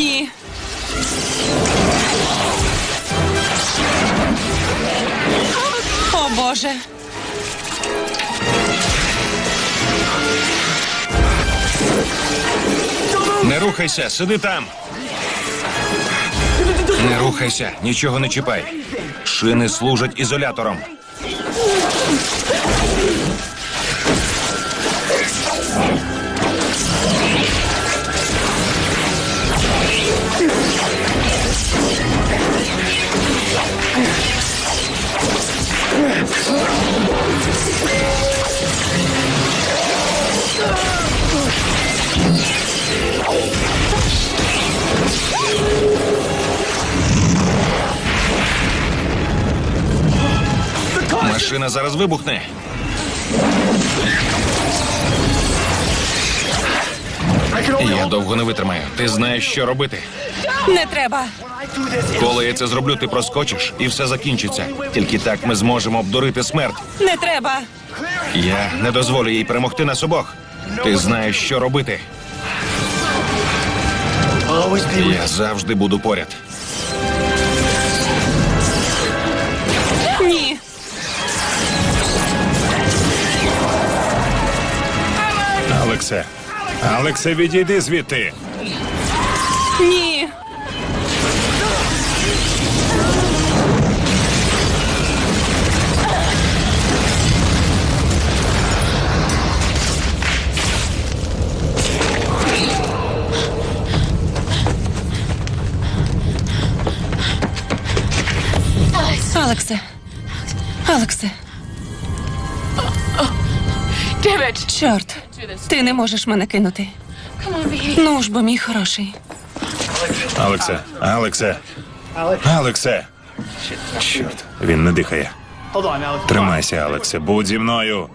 Ні. О Боже. Не рухайся, сиди там. Не рухайся, нічого не чіпай. Шини служать ізолятором. Машина зараз вибухне. Я довго не витримаю. Ти знаєш, що робити. Не треба. Коли я це зроблю, ти проскочиш і все закінчиться. Тільки так ми зможемо обдурити смерть. Не треба. Я не дозволю їй перемогти нас обох. Ти знаєш, що робити. Я завжди буду поряд. Ні. Алексе. Алексе, відійди звідти. Ні. Алексе. Алексе. Чорт, ти не можеш мене кинути. Ну ж бо, мій хороший. Алексе. Алексе. Алексе. Чорт, він не дихає. Тримайся, Алексе. Будь зі мною.